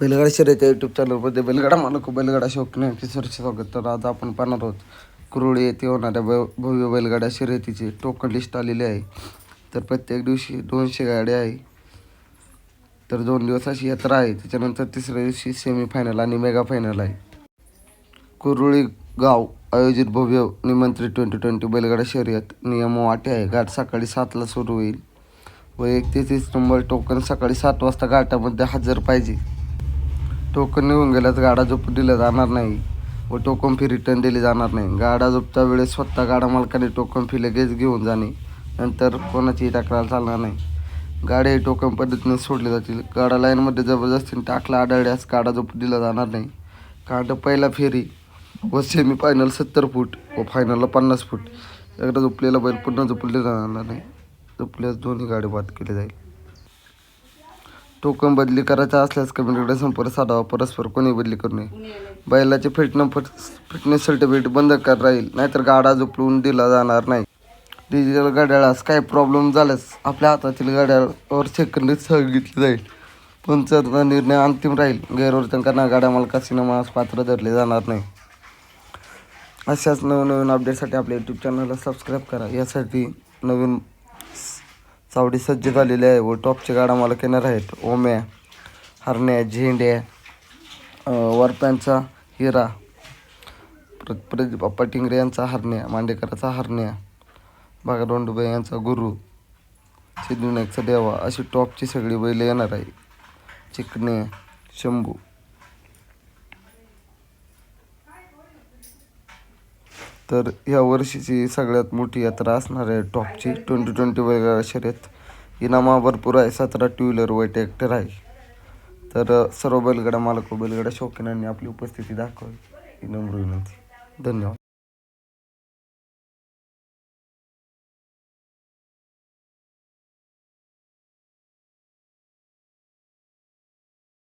बैलगाडा शर्यत यूट्यूब चॅनलमध्ये बैलगाडा मालक बैलगाडा शौकीन सरचे स्वागत. तर आज आपण पाहणार आहोत कुरुळी येथे होणाऱ्या भ भव्य बैलगाडा शर्यतीचे टोकन लिस्ट आलेली आहे. तर प्रत्येक दिवशी दोनशे गाड्या आहे. तर दोन दिवस अशी यात्रा आहे. त्याच्यानंतर तिसऱ्या दिवशी सेमी फायनल आणि मेगा फायनल आहे. कुरुळी गाव आयोजित भव्य निमंत्रित ट्वेंटी ट्वेंटी बैलगाडा शर्यत नियम वाटे आहे. घाट सकाळी सातला सुरू होईल व तीस नंबर टोकन सकाळी सात वाजता घाटामध्ये हजर पाहिजे. टोकन निघून गेल्यास गाडा झोप दिला जाणार नाही. व टोकन फी रिटर्न दिली जाणार नाही. गाडा झोपता वेळेस स्वतः गाडा मालकाने टोकन फी लगेच घेऊन जाणे. नंतर कोणाचीही तक्रार चालणार नाही. गाड्या टोकन पद्धतीने सोडले जातील. गाडा लाईनमध्ये जबरदस्तीने टाकला आढळल्यास गाडा झोप दिला जाणार नाही. कारण पहिला फेरी व सेमी फायनल सत्तर फूट व फायनलला पन्नास फूट. एकदा झोपलेला बैल पुन्हा झोपले जाणार नाही. झोपल्यास दोन्ही गाडी बाद केली जाईल. टोकन बदली करायचा असल्यास कमिटीकडे संपर्क साधावा परस्पर कोणी बदली करू नये. बैलाचे फिटनं फिटनेस सर्टिफिकेट बंद कर राहील नाहीतर गाडा झोपलून दिला जाणार नाही. डिजिटल घड्याळास काय प्रॉब्लेम झाल्यास आपल्या हातातील घड्याळावर सेकंडरी सहल घेतली जाईल. पंचाचा निर्णय अंतिम राहील. गैरवर्तन गाड्या मालका सिनेमास पात्र धरले जाणार नाही. अशाच नवनवीन अपडेटसाठी आपल्या यूट्यूब चॅनलला सबस्क्राईब करा. यासाठी नवीन चावडी सज्ज झालेली आहे. व टॉपच्या गाड्या आम्हाला करणार आहेत. ओम्या हरण्या झेंड्या वरप्यांचा हिरा प्र प्रदीप बाप्पा टिंगरे यांचा हरण्या मांडेकराचा हरण्या बागा दोंडुबाई यांचा गुरु सिद्धिनायकचा देवा अशी टॉपची सगळी बैल येणार आहे. चिकणे शंभू. तर या वर्षीची सगळ्यात मोठी यात्रा असणार आहे टॉपची. ट्वेंटी ट्वेंटी वेगळ्या शर्यत इनामा भरपूर आहे. सतरा टू व्हीलर व ट्रॅक्टर आहे. तर सर्व बैलगाडा मालक व बैलगाडा शौकीनांनी आपली उपस्थिती दाखवावी. ही नम्र विनंती धन्यवाद.